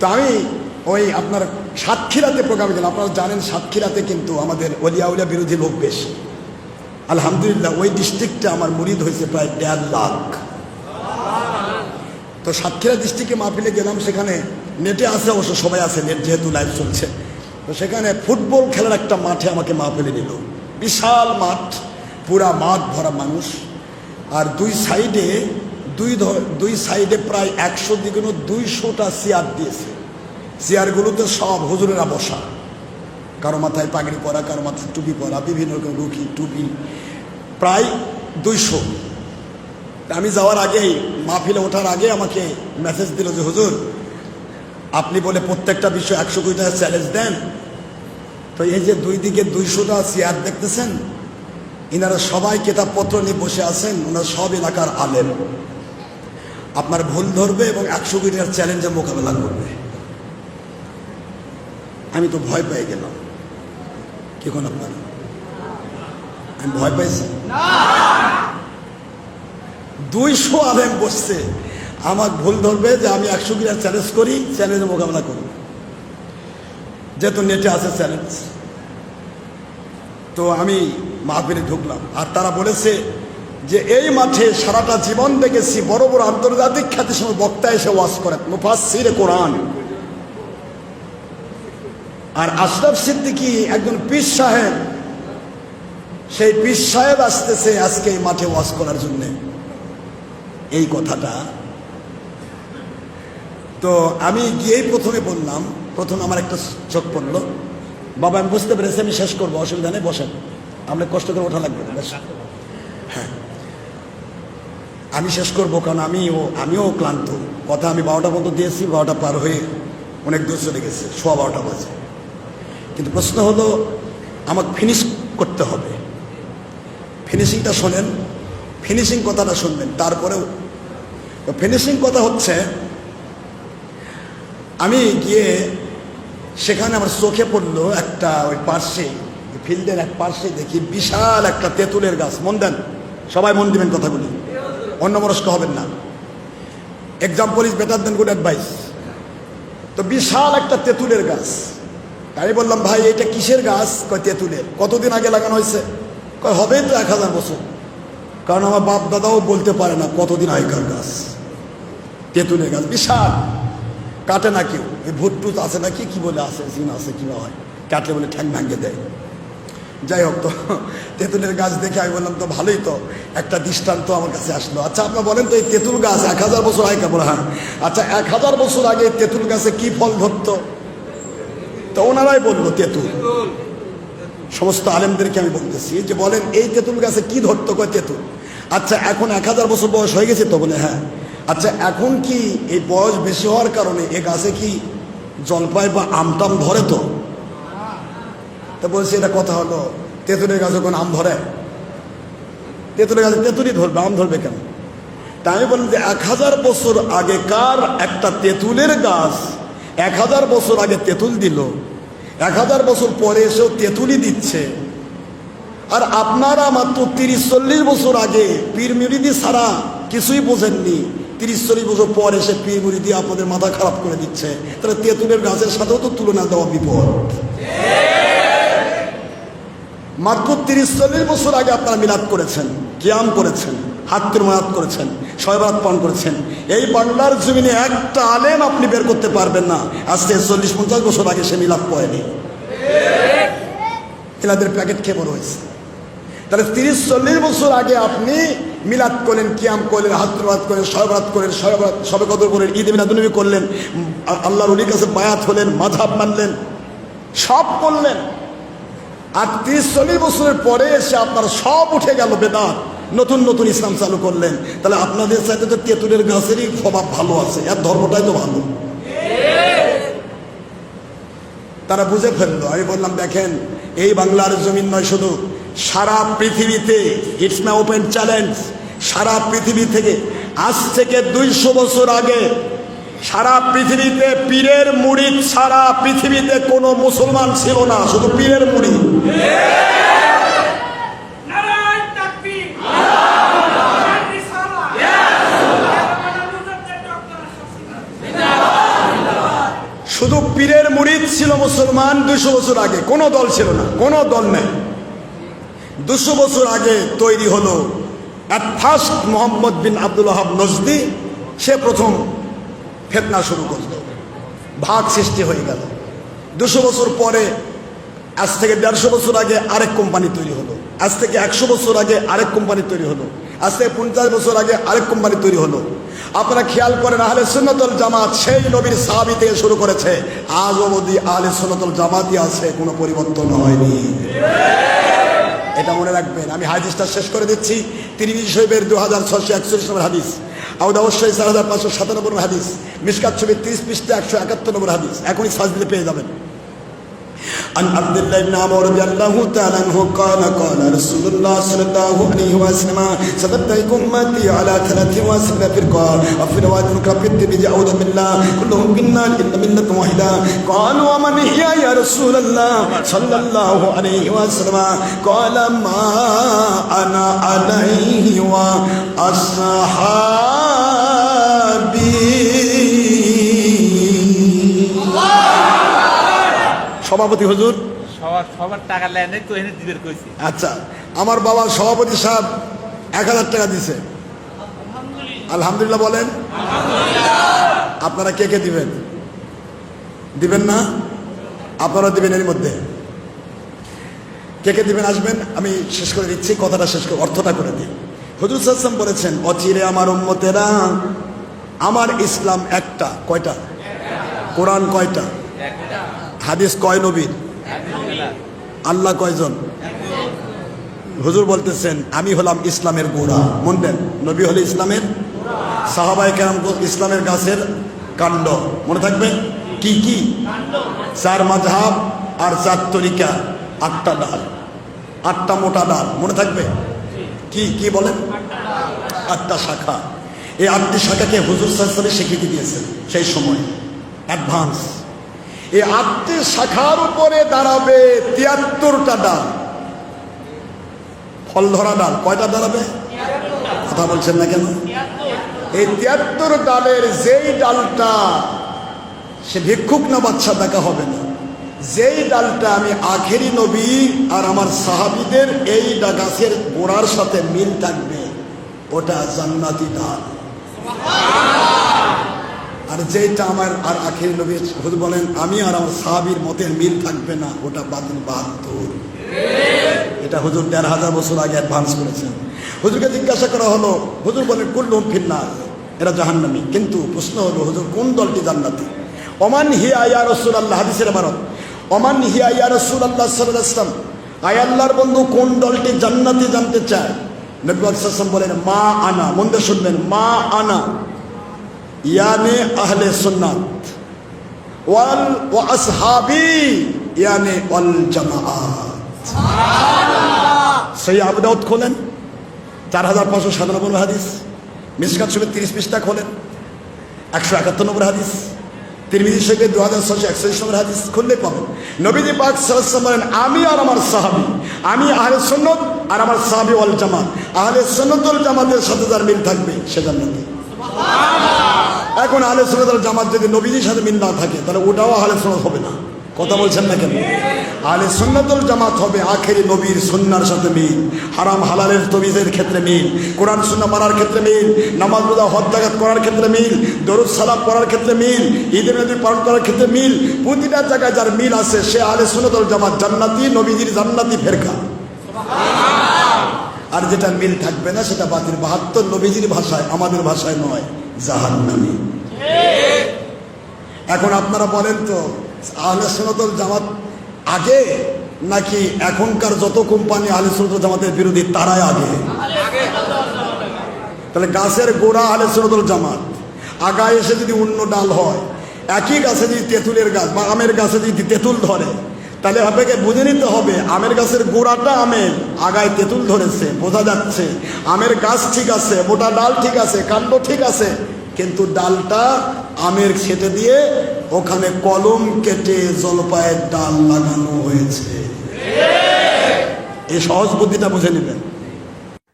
তো আমি ওই আপনার সাতক্ষীরাতে প্রোগ্রামে গেলাম। আপনারা জানেন সাতক্ষীরাতে কিন্তু আমাদের অলিয়াউলিয়া বিরোধী লোক বেশি। আলহামদুলিল্লাহ, ওই ডিস্ট্রিক্টে আমার মুরিদ হয়েছে প্রায় দেড় লাখ। তো সাতক্ষীরা ডিস্ট্রিক্টে মাহফিলে গেলাম, সেখানে নেটে আছে, অবশ্য সবাই আছে নেট যেহেতু লাইভ চলছে। তো সেখানে ফুটবল খেলার একটা মাঠে আমাকে মাহফিলে নিল। বিশাল মাঠ, পুরা মাঠ ভরা মানুষ। আর দুই সাইডে দুই দুই সাইডে প্রায় একশো দ্বিগুণ দুইশোটা চেয়ার দিয়েছে। চেয়ারগুলোতে সব হুজুরেরা বসা। কারও মাথায় পাগড়ি পরা, কারও মাথায় টুপি পরা, বিভিন্ন রকম রুখি টুপি। প্রায় দুইশো। আমি যাওয়ার আগেই মাহফিলে ওঠার আগে আমাকে মেসেজ দিল যে, হুজুর, আপনি বলে প্রত্যেকটা বিষয় একশো কোটি টাকা চ্যালেঞ্জ দেন। তো এই যে দুই দিকে দুইশোটা চেয়ার দেখতেছেন, ইনারা সবাই কেতাবপত্র নিয়ে বসে আছেন, ওনারা সব এলাকার আলেম। আপনার ভুল ধরবে এবং একশো কোটি টাকার চ্যালেঞ্জের মোকাবেলা করবে। আমি তো ভয় পেয়ে গেলাম। কি কোন আপনার? আমি ভয় পাইছি দুইশো আলেম বসছে। আমার ভুল ধরবে যে আমি একশো কিলার চ্যালেঞ্জ করি চ্যালেঞ্জের মোকাবেলা করি। যেহেতু নেটে আছে চ্যালেঞ্জ তো আমি মাহফিলে ঢুকলাম। আর তারা বলেছে যে এই মাঠে সারাটা জীবন দেখেছি, বড় বড় আন্তর্জাতিক খ্যাতি সময় বক্তা এসে ওয়াজ করেন। মুফাসির কোরআন। আর আশরাফ সিদ্দিকি একজন পীর সাহেব, সেই পীর সাহেব আসতেছে আজকে এই মাঠে ওয়াজ করার জন্যে। এই কথাটা। তো আমি গিয়েই প্রথমে বললাম, প্রথম আমার একটা চোখ পড়ল। বাবা, আমি বুঝতে পেরেছি, আমি শেষ করব, অসুবিধা নেই, বসেন। আপনার কষ্ট করে ওঠা লাগবে। হ্যাঁ। আমি শেষ করব কারণ আমিও আমিও ক্লান্ত। কথা আমি বারোটা পর্যন্ত দিয়েছি, বারোটা পার হয়ে অনেক দূর চলে গেছে, সোয়া বারোটা বাজে। কিন্তু প্রশ্ন হলো, আমাকে ফিনিশ করতে হবে। ফিনিশিংটা শোনেন ফিনিশিং কথাটা শুনবেন, তারপরেও। ফিনিশিং কথা হচ্ছে, আমি গিয়ে সেখানে আমার চোখে পড়ল একটা ওই পার্শ্বে, ফিল্ডের এক পার্শ্বে দেখি বিশাল একটা তেঁতুলের গাছ। মন দেন, সবাই মন দিবেন কথাগুলি। অন্যমনস্ক হবেন না। Example is better than good advice তো বিশাল একটা তেঁতুলের গাছ। আমি বললাম, ভাই, এটা কিসের গাছ? কয়, তেঁতুলের। কতদিন আগে লাগানো হয়েছে? কয়, হবে তো এক হাজার বছর। কারণ আমার বাপ দাদাও বলতে পারে না কতদিন আগেকার গাছ। তেঁতুলের গাছ, বিশাল। কাটে না কেউ। এই ভূত টুত আছে নাকি? কি বলে আছে? জিন আছে কি না হয়। কাটলে বলে ঠ্যাং ভাঙে দেয়। যাই হোক তো, তেঁতুলের গাছ দেখে আমি বললাম, তো ভালোই তো, একটা দৃষ্টান্ত আমার কাছে আসলো। আচ্ছা আপনার বলেন তো এই তেঁতুল গাছ এক হাজার বছর আগে কেমন হ্যাঁ। আচ্ছা এক হাজার বছর আগে তেঁতুল গাছে কি ফল ধরতো তো ওনারাই বলল, তেঁতুল। সমস্ত আলেমদেরকে আমি বলতেছি যে, বলেন, এই তেঁতুল গাছে কি ধরতো? কয়, তেঁতুল। আচ্ছা এখন এক হাজার বছর বয়স হয়ে গেছে তো বলে হ্যাঁ। আচ্ছা এখন কি এই বয়স বেশি হওয়ার কারণে এ গাছে কি জলপাই বা আমটাম ধরে তো? তা বলছি, এটা কথা হলো, তেঁতুলের গাছে কোন আম ধরে, তেঁতুলের গাছে তেঁতুলই ধরবে, আম ধরবে কেন? তা আমি বললাম যে, এক হাজার বছর আগেকার একটা তেঁতুলের গাছ এক হাজার বছর আগে তেঁতুল দিল? এক হাজার বছর পরে এসেও তেঁতুলই দিচ্ছে। আর আপনারা মাত্র তিরিশ, চল্লিশ বছর আগে পীর মুরিদি ছাড়া কিছুই বোঝেননি। তিরিশ, চল্লিশ বছর পর এসে পীর মুরিদি আপনাদের মাথা খারাপ করে দিচ্ছে। তাহলে তেঁতুলের গাছের সাথেও তো তুলনা দেওয়া বিপদ। মাত্র তিরিশ চল্লিশ বছর আগে আপনারা মিলাদ করেছেন, কিয়াম করেছেন, হাত্তুর মায়াত করেছেন শয়বাত পান করেছেন। এই বাংলার জমিনে একটা আলেম আপনি বের করতে পারবেন না। আজকে চল্লিশ পঞ্চাশ বছর আগে সে মিলাদ পড়েনি। মিলাদের প্যাকেট খেয়ে বড় হয়েছে। তাহলে তিরিশ চল্লিশ বছর আগে আপনি মিলাদ করলেন, কিয়াম করলেন হাত্রবাদ করলেন সয়বরাত করলেন সয়বরাত সবে কদর করলেন, ঈদ মিলাদুনবী করলেন আল্লাহর অলির কাছে বায়াত হলেন মাঝাব মানলেন, সব করলেন। আর তিরিশ চল্লিশ বছরের পরে এসে আপনার সব উঠে গেল বেদাত। নতুন নতুন ইসলাম চালু করলেন। তাহলে আপনাদের সাথে তো তেঁতুলের গাছেরই স্বভাব ভালো আছে আর ধর্মটাই তো ভালো। তারা বুঝে ফেলল। আমি বললাম, দেখেন, এই বাংলার জমিন নয় শুধু, সারা পৃথিবীতে ইটস মাই ওপেন চ্যালেঞ্জ সারা পৃথিবী থেকে, আজ থেকে দুইশো বছর আগে সারা পৃথিবীতে পীরের মুড়ি সারা পৃথিবীতে কোনো মুসলমান ছিল না শুধু পীরের মুড়ি। শুধু পীরের মুড়িদ ছিল মুসলমান দুশো বছর আগে কোনো দল ছিল না কোনো দল নেই। দুশো বছর আগে তৈরি হলো at first Mohammad bin Abdul Wahab Najdi সে প্রথম ফেতনা শুরু করল। ভাগ সৃষ্টি হয়ে গেল। দুশো বছর পরে, আজ থেকে দেড়শো বছর আগে আরেক কোম্পানি তৈরি হলো। আজ থেকে একশো বছর আগে আরেক কোম্পানি তৈরি হলো। আজ থেকে পঞ্চাশ বছর আগে আরেক কোম্পানি তৈরি হলো। আপনারা খেয়াল করেন, আহলে সুন্নতল জামাত সেই নবীর সাহাবি থেকে শুরু করেছে। আজ অবধি আহলে সুন্নতল জামাতই আছে, কোনো পরিবর্তন হয়নি। এটা মনে রাখবেন। আমি হাদিসটা শেষ করে দিচ্ছি। তিরিশ শৈবের দু হাজার ছশো একচল্লিশ নম্বর হাদিস। আউদ অবশ্যই চার হাজার পাঁচশো সাতানব্বই নম্বর হাদিস মিসকাত ছবি তিরিশ পৃষ্ঠে একশো একাত্তর নম্বর হাদিস এখনই সাজ দিলে পেয়ে যাবেন عن عبد الله بن عمر رضي الله تعالى عنه قال قال رسول الله صلى الله عليه وسلم ستفترق امتي على ثلاث وسبع فرقا وفي روايه كفرت بجي اعوذ بالله كلهم في النار الا مله واحده قالوا ومن هي يا رسول الله صلى الله عليه وسلم قال ما انا عليه واصحابي সভাপতি হুজুর? সবার টাকা লেন তো এনে দিবের কইছি। আচ্ছা আমার বাবা সভাপতি সাহেব এক হাজার টাকা দিছে। আলহামদুলিল্লাহ বলেন। আপনারা কে কে দিবেন? দিবেন না? আপনারা দিবেন এর মধ্যে। কে কে দিবেন আসবেন? আমি শেষ করে দিচ্ছি কথাটা শেষ করে অর্থটা করে দিই। হুজুর সাল্লাম বলেছেন অচিরে আমার উম্মতেরা আমার ইসলাম একটা। কয়টা? কোরআন কয়টা? হাদিস কয় নবীর আল্লাহ কয়জন? হুজুর বলতেছেন, আমি হলাম ইসলামের গোড়া। মন দেন নবী হলে ইসলামের সাহাবাই কেরাম ইসলামের গাছের কাণ্ড। মনে থাকবে? কি কি? চার মাঝহাব আর চার তরিকা, আটটা ডাল। আটটা মোটা ডাল। মনে থাকবে? কি কি বলেন? আটটা শাখা। এই আটটি শাখাকে হুজুর সাহসাবে স্বীকৃতি দিয়েছেন সেই সময়। অ্যাডভান্স। এই আটটি শাখার উপরে দাঁড়াবে তিয়াত্তরটা ডাল। ফল ধরা ডাল, কয়টা দাঁড়াবে? কথা বলছেন না কেন? এই তিয়াত্তর ডালের যেই ডালটা, সে ভিক্ষুক না বাচ্চা দেখা হবে না। যেই ডালটা আমি আখেরি নবী আর আমার সাহাবিদের এই গাছের গোড়ার সাথে মিল থাকবে, ওটা জান্নাতি ডাল। আর যেটা আমার আর আখেরি নবী হুজুর বলেন, আমি আর আমার সাহাবির মতের মিল থাকবে না। ওটা বাতিল বাহাত্তর। এটা হুজুর দেড় হাজার বছর আগে অ্যাডভান্স করেছেন। হুজুরকে জিজ্ঞাসা করা হলো, হুজুর বলেন, কুল্লুম ফিন্নার, এরা জাহান্নামী। কিন্তু প্রশ্ন হলো, হুজুর, কোন দলটি জান্নাতি? ওমান হিয়া ইয়া রসুল আল্লাহ হাদিসের ভারত ওমান হিয়া ইয়া রসুল আল্লাহ সাল্লাম আয় আল্লাহর বন্ধু, কোন দলটি জান্নাতি জানতে চায়? নবী সাল্লাম বলেন, মা আনা। মন্দে শুনবেন, মা আনা। ইয়ানে আহলে সুন্নাত ওয়াল ওয়া আসহাবি ইয়ানে ওয়াল জামাআত সেই আবদাউদ খোলেন চার হাজার পাঁচশো সাতানব্বই হাদিস মিসকাত শরীফ তিরিশ পৃষ্ঠা খোলেন একশো একাত্তর নম্বর হাদিস তিরমিজি শরীফে দু হাজার ছশো একচল্লিশ নম্বর হাদিস খুললে পাবেন নবীজি পাক সাল্লাম বলেন আমি আর আমার সাহাবি আমি আহলে সন্ন্যত আর আমার সাহাবি ওয়াল জামাত আহলে সন্ন্যতুল জামাতের সাথে যার মিল থাকবে সে জান্নাতি এখন আহলে সুন্নাত জামাত যদি নবীজির সাথে মিল না থাকে, তাহলে ওটাও আহলে সুন্নাত হবে না। কথা বলছেন না কেন? আহলে সুন্নাতুল জামাত হবে আখেরি নবীর সুন্নার সাথে মিল, হারাম হালালের তবিজের ক্ষেত্রে মিল, কোরআন সুন্না মানার ক্ষেত্রে মিল, নামাজ রোজা হত্যাঘাত করার ক্ষেত্রে মিল, দরুদ সালাম করার ক্ষেত্রে মিল ঈদের নদী পালন করার ক্ষেত্রে মিল, প্রতিটা জায়গায় যার মিল আছে, সে আহলে সুন্নাতুল জামাত জান্নাতি, নবীজির জান্নাতি ফেরকা। আর যেটা মিল থাকবে না, সেটা বাতিল, বাহাত্তর নবীজির ভাষায়, আমাদের ভাষায় নয়। জাহান্নামী। এখন আপনারা বলেন তো, আহলে সুন্নাতুল জামাত আগে নাকি এখনকার যত কোম্পানি আহলে সুন্নাতুল জামাতের বিরোধী, তারাই আগে? তাহলে গাছের গোড়া আহলে সুন্নাতুল জামাত। আগায় এসে যদি অন্য ডাল হয়, একই গাছে যদি তেঁতুলের গাছ বা আমের গাছে যদি তেঁতুল ধরে তাহলে আপনাকে বুঝে নিতে হবে, আমের গাছের গোড়াটা আমের আগায় তেঁতুল ধরেছে, বোঝা যাচ্ছে। আমের গাছ ঠিক আছে, মোটা ডাল ঠিক আছে, কাণ্ড ঠিক আছে, কিন্তু ডালটা আমের খেতে দিয়ে ওখানে কলম কেটে জলপায়ের ডাল লাগানো হয়েছে। এই সহজ বুদ্ধিটা বুঝে নেবেন।